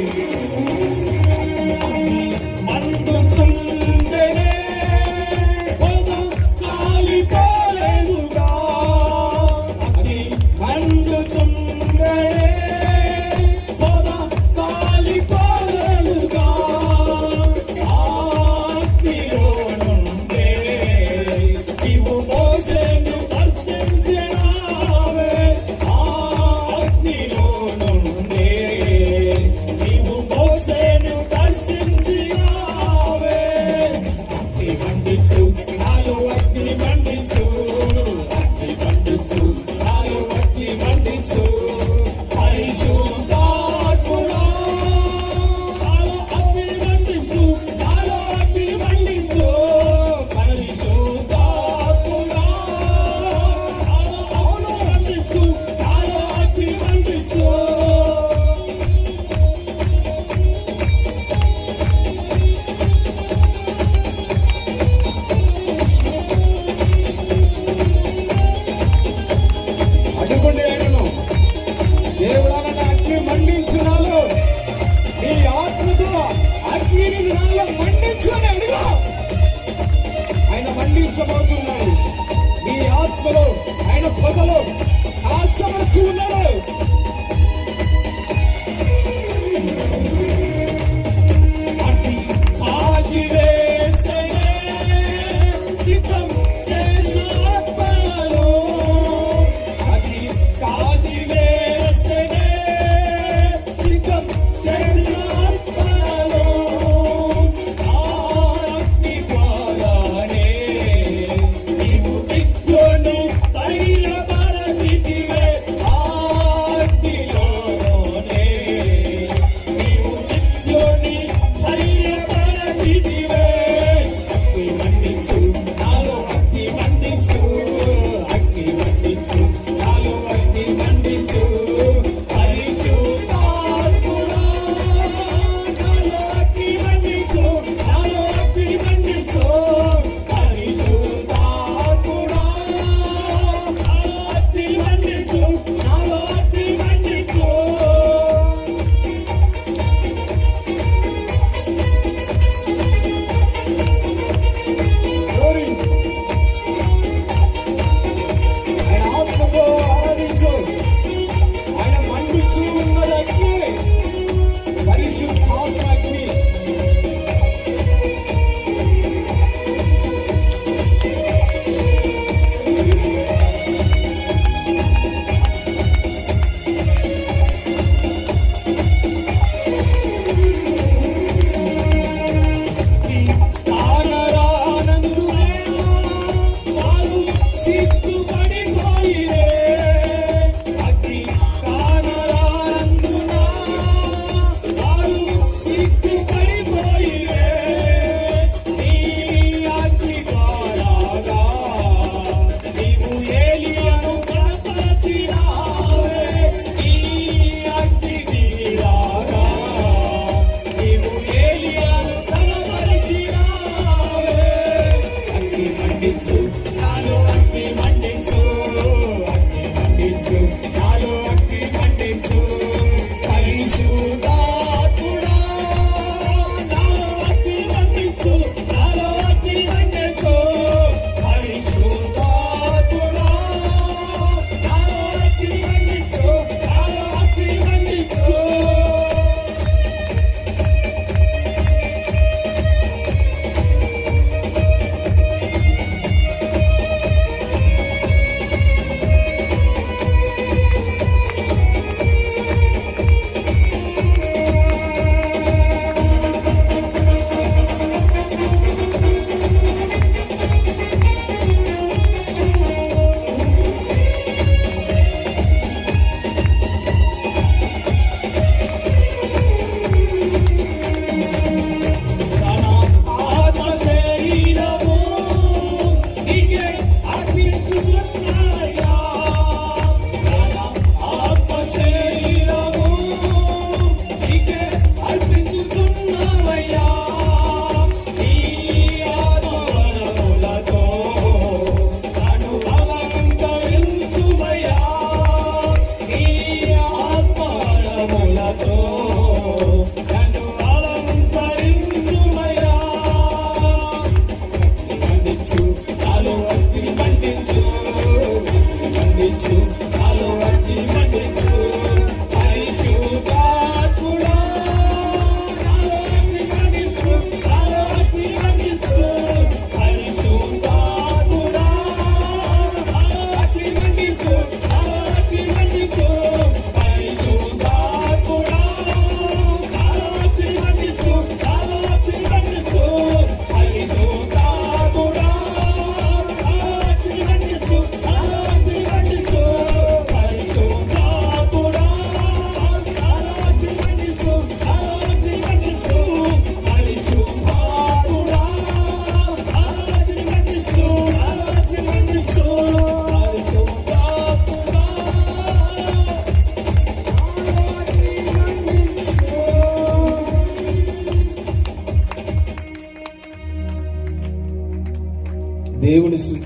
మండుచుండెనే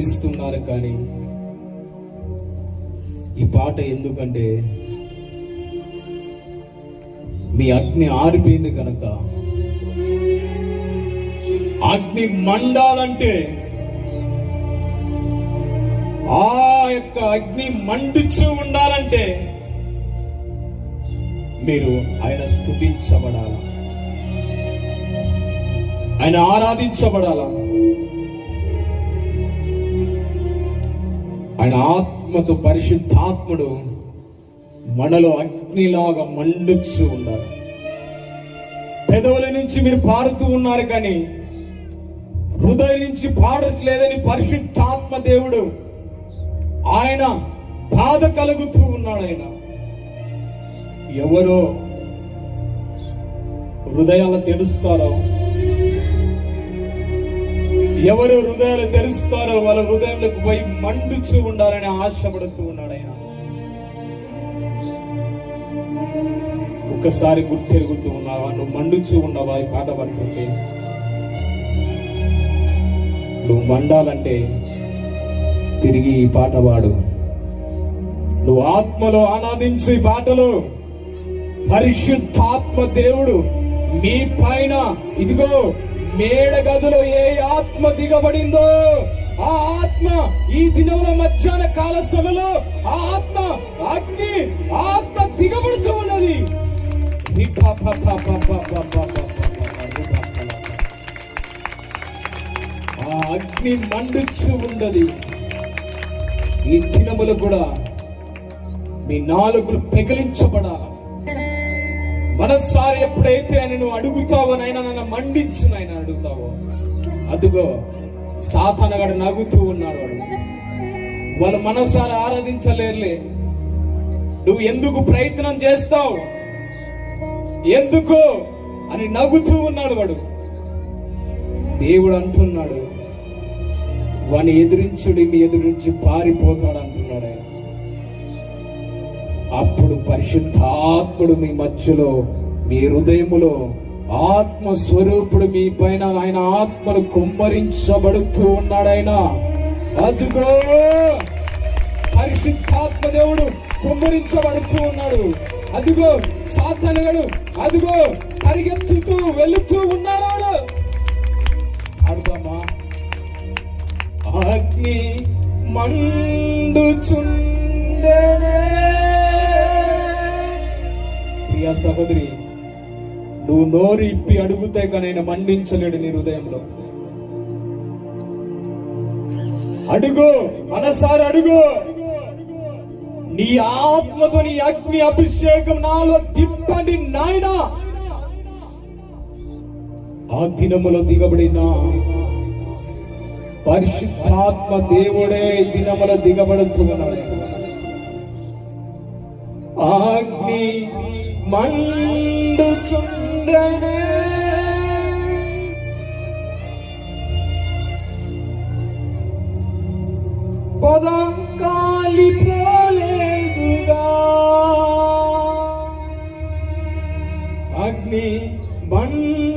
దుఃఖిస్తున్నారు కానీ ఈ పాట ఎందుకంటే మీ అగ్ని ఆరిపోయింది కనుక అగ్ని మండాలంటే ఆ యొక్క అగ్ని మండుచూ ఉండాలంటే మీరు ఆయన స్థుతించబడాల? ఆయన ఆరాధించబడాలా? ఆయన ఆత్మతో పరిశుద్ధాత్ముడు మనలో అగ్నిలాగా మండుచు ఉన్నారు. పెదవుల నుంచి మీరు పాడుతూ ఉన్నారు కానీ హృదయం నుంచి పాడట్లేదని పరిశుద్ధాత్మ దేవుడు ఆయన బాధ కలుగుతూ ఉన్నాడు ఆయన. ఎవరో హృదయాలు తెలుస్తారో ఎవరు హృదయాలు తెరుస్తారో వాళ్ళ హృదయంలోకి పోయి మండుచూ ఉండాలని ఆశపడుతూ ఉన్నాడు ఆయన. ఒక్కసారి గుర్తెరుగుతూ ఉన్నావా? నువ్వు మండుచూ ఉన్నావా? ఈ పాట పడుతుంటే? నువ్వు మండాలంటే తిరిగి ఈ పాట పాడు. నువ్వు ఆత్మలో ఆనందించు ఈ పాటలు. పరిశుద్ధాత్మ దేవుడు మీ పైన. ఇదిగో మేడ గదిలో ఏ ఆత్మ దిగబడిందో ఆ ఆత్మ ఈ దినముల మధ్యాహ్న కాల సభలో ఆ ఆత్మ అగ్ని ఆత్మ దిగబడుతూ ఉన్నది. ఆ అగ్ని మండుచు ఉన్నది. ఈ దినములు కూడా మీ నాలుగులు పెగిలించబడాలి. మనస్సారి ఎప్పుడైతే ఆయన నువ్వు అడుగుతావో నైనా నన్ను మండించు నాయన అడుగుతావో అదుగో సాతనగాడు నవ్వుతూ ఉన్నాడు. వాడు వాళ్ళు మనసారి ఆరాధించలేరులే. నువ్వు ఎందుకు ప్రయత్నం చేస్తావు? ఎందుకు? అని నవ్వుతూ ఉన్నాడు వాడు. దేవుడు అంటున్నాడు వాని ఎదిరించుడు మీ ఎదురించి పారిపోతాడు అంటున్నాడు అప్పుడు పరిశుద్ధాత్ముడు మీ మధ్యలో మీ హృదయములో ఆత్మస్వరూపుడు మీ పైన ఆయన ఆత్మను కుమ్మరించబడుతూ ఉన్నాడు ఆయన. అదుగో పరిశుద్ధాత్మ దేవుడు కుమ్మరించబడుతూ ఉన్నాడు. అదిగో సాతనగడు అదిగో పరిగెత్తుతూ వెళుతూ ఉన్నాడు అర్థమా? అగ్ని మండుచుండెనే ప్రియ సహోదరి నువ్వు నోరు ఇప్పి అడుగుతే కానీ మండించలేడు నీ హృదయంలో. అడుగు మనసారి అడుగు. నీ ఆత్మతో నీ అగ్ని అభిషేకం నాలో తిప్పండి నాయన. ఆ దినములో దిగబడిన పరిశుద్ధాత్మ దేవుడే దినముల దినములో దిగబడుతున్నాడు అగ్ని మండుచుండనే పదం కాలిపోలేదుగా అగ్ని మండుచుండనే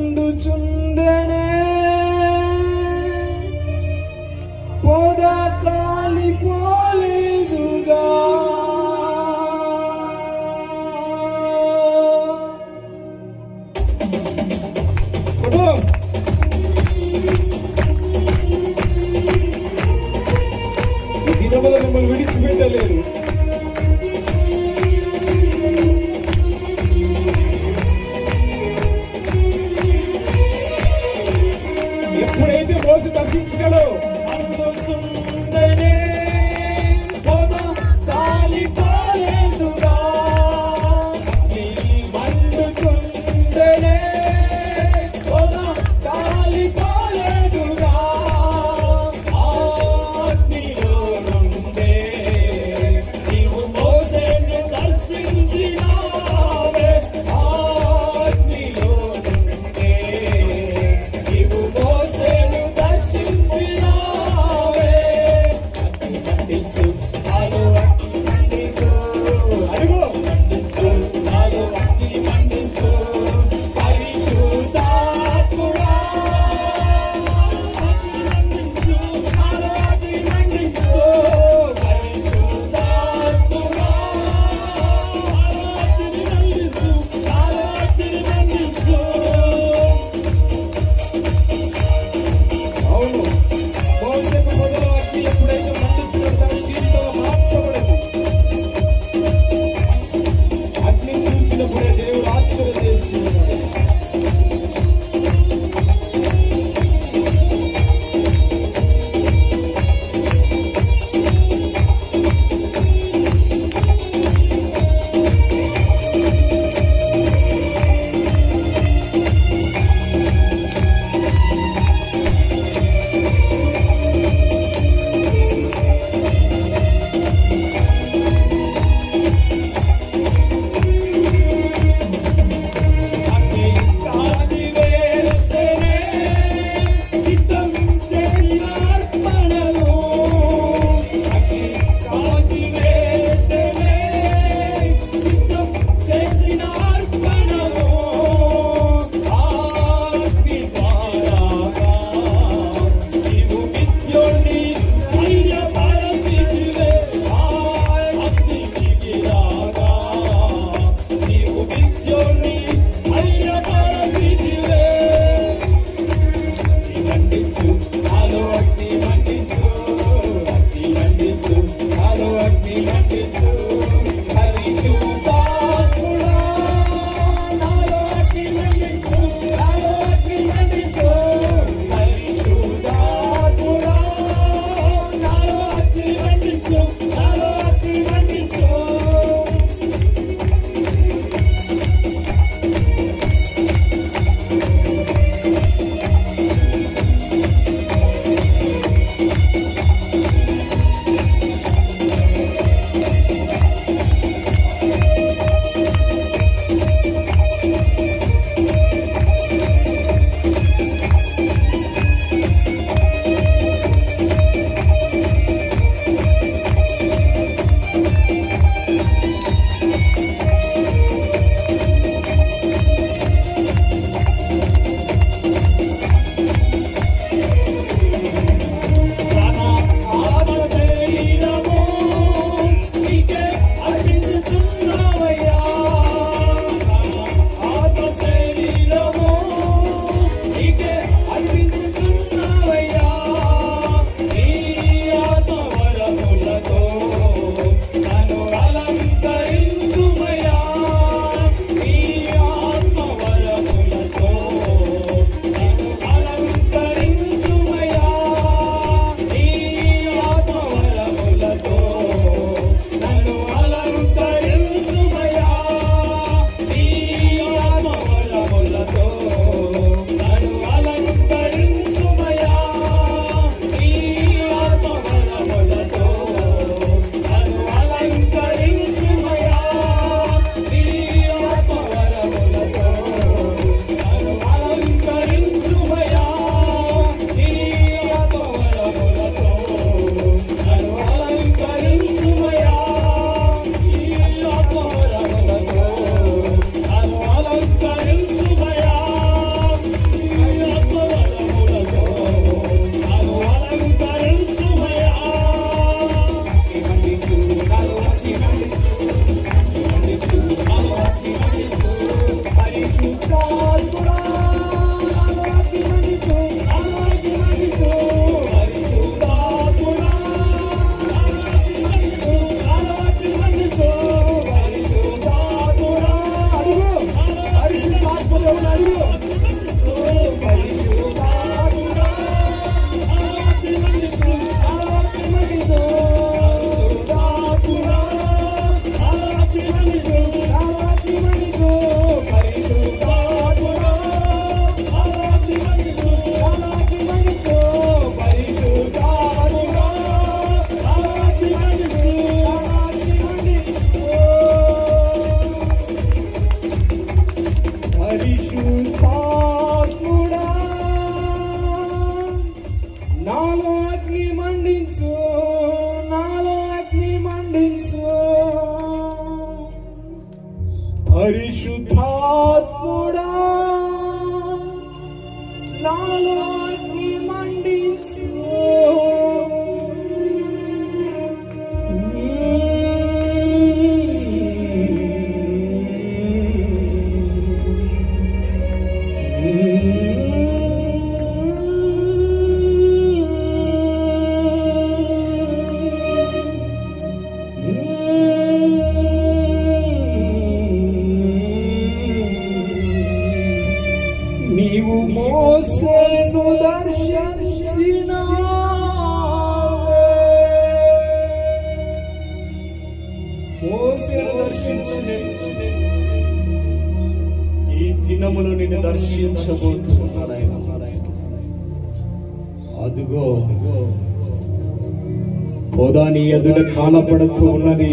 కాలపడుతూ ఉన్నది.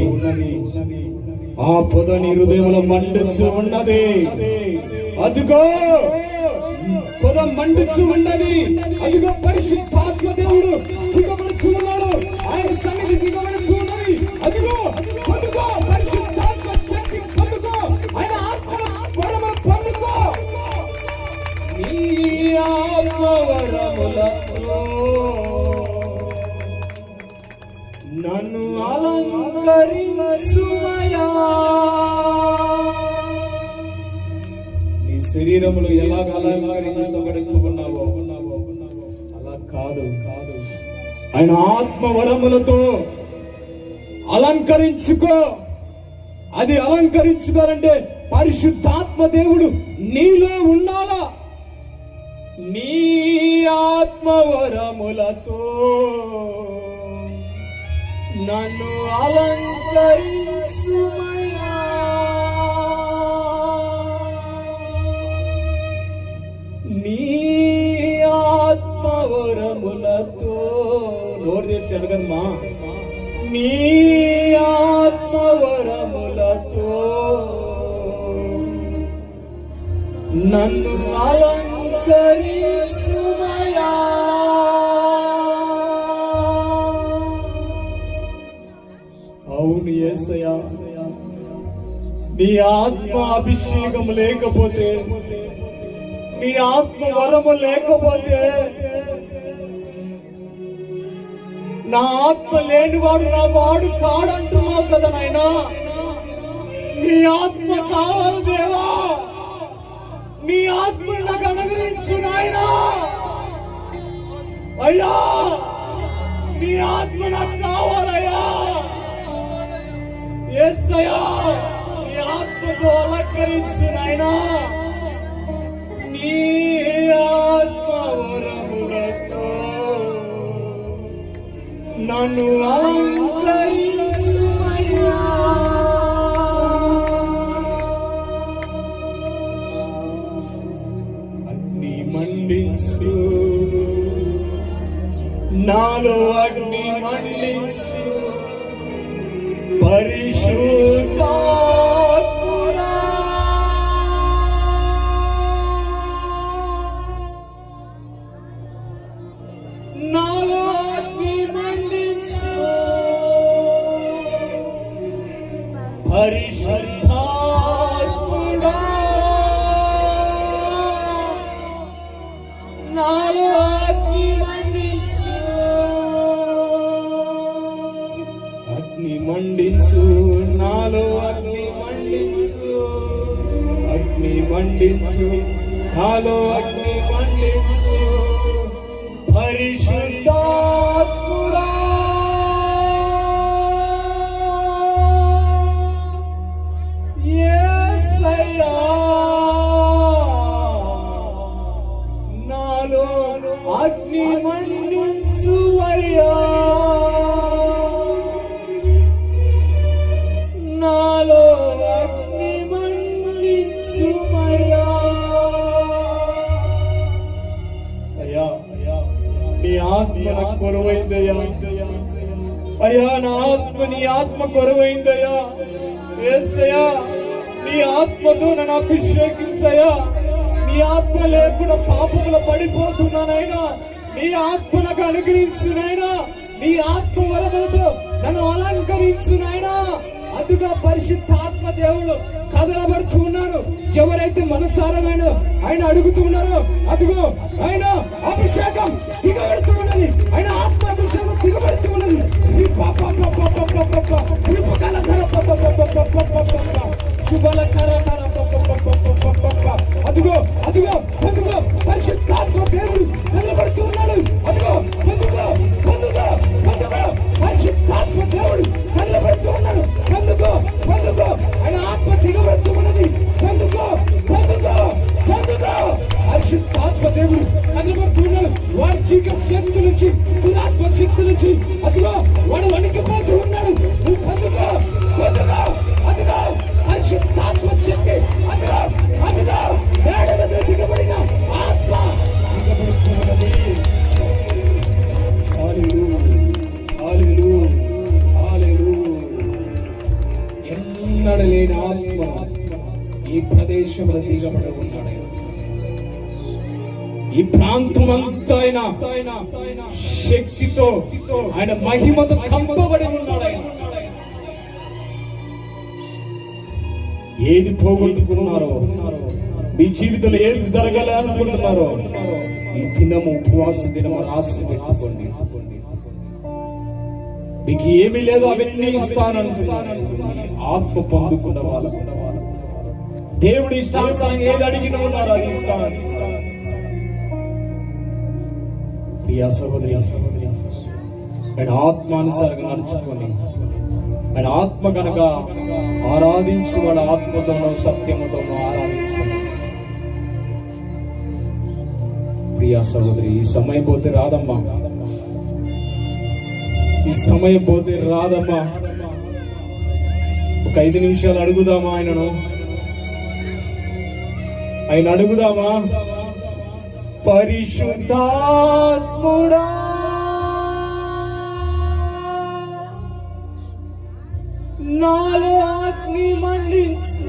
ఆ పొద నీ హృదయంలో మండుచు ఉన్నది. అదిగో పొద మండుచు ఉన్నది. అదిగో పరిశుద్ధాత్మ దేవుడు దిగబడుతూ ఉన్నాడు. ఆయన సన్నిధి దిగబడి శరీరములు ఎలాగ అలంకరించబడుతున్నావో అలా కాదు. కాదు ఆయన ఆత్మ వరములతో అలంకరించుకో. అది అలంకరించుకోరంటే పరిశుద్ధాత్మ దేవుడు నీలో ఉండాలా? నీ ఆత్మవరములతో నన్ను అలంకరించుమయ్యా నోరు మీ ఆత్మవరములతో నన్ను అలంకరించుమయా. అవును ఏసయా నీ ఆత్మ అభిషేకం లేకపోతే నీ ఆత్మ వరము లేకపోతే నా ఆత్మ లేనివాడు నా వాడు కాడంటున్నావు కదా నాయనా. నీ ఆత్మ కావాలి దేవా. నీ ఆత్మ నాకు అనుగ్రహించు నాయనా. అయ్యా నీ ఆత్మ నాకు కావాలయ్యా. ఎస్సయ్యా నీ ఆత్మతో అలంకరించు నాయనా. నీ ఆత్మ ನಾನು ಅಲಂಕರಿ నాకు కొరవైందయ్యా అయ్యా నా ఆత్మ నీ ఆత్మ కొరవైందయ్యా ఏసయ్యా నీ ఆత్మతో నన్ను అభిషేకించయ్యా. నీ ఆత్మ లేకుండా పాపముల పడిపోతున్నానైనా నీ ఆత్మ నాకు అనుగ్రహించునైనా నీ ఆత్మ వరములతో నన్ను అలంకరించునైనా పరిశుద్ధ పరిశుద్ధాత్మ దేవుడు కదలబడుతూ ఉన్నారు ఎవరైతే మనస్సారమైన ఆయన అడుగుతూ ఉన్నారో అదిగో ఆయన అభిషేకం దిగబడుతూ ఉన్నది ఆయన ఆత్మ అభిషేకం దిగబడుతూ ఉన్నది ఈ ప ప అదిగో అదిగో ఈ ప్రాంతం అంతా ఆయన శక్తితో ఆయన మహిమతో కంపబడి ఉన్నాడు ఏది పోగొట్టుకున్నారో మీ జీవితంలో ఏది జరగాలనుకుంటున్నారో ఈ దినము ఉపవాస దినం ఆశ పెట్టుకోండి. మీకు ఏమీ లేదో అవన్నీ ఇస్తానని ఆత్మ పొందుకున్న వాళ్ళు. దేవుడి ఇష్టానుసారం ఏది అడిగిన ఉన్నారో అది ఇస్తాను ప్రియా సహోదరి సహోదరి ఆయన ఆత్మానుసారంగా నడుచుకొని ఆయన ఆత్మ కనుక ఆరాధించు వాడు ఆత్మతోనో సత్యముతోనో ఆరాధించు ప్రియా సహోదరి ఈ సమయం పోతే రాదమ్మా. ఈ సమయం పోతే రాదమ్మా. ఒక ఐదు నిమిషాలు అడుగుదామా ఆయనను? ఆయన అడుగుదామా? పరిశుద్ధాత్ముడా. నాలో అగ్ని మండించు.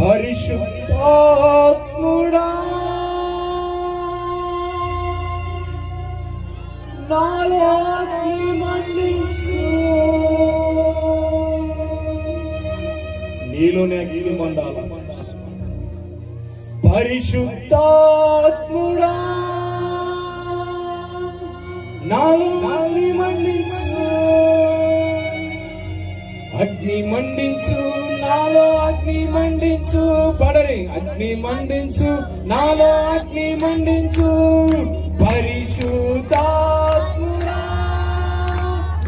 పరిశుద్ధాత్ముడా. నాలో అగ్ని మండించు. నీలోనే అగ్ని మండాలా? పరిశుద్ధాత్ముడా. నాలో అగ్ని మండించు. అగ్ని మండించు నాలో అగ్ని మండించు. పడరి అగ్ని మండించు నాలో అగ్ని మండించు. పరిశుద్ధాత్ముడా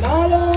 నాలో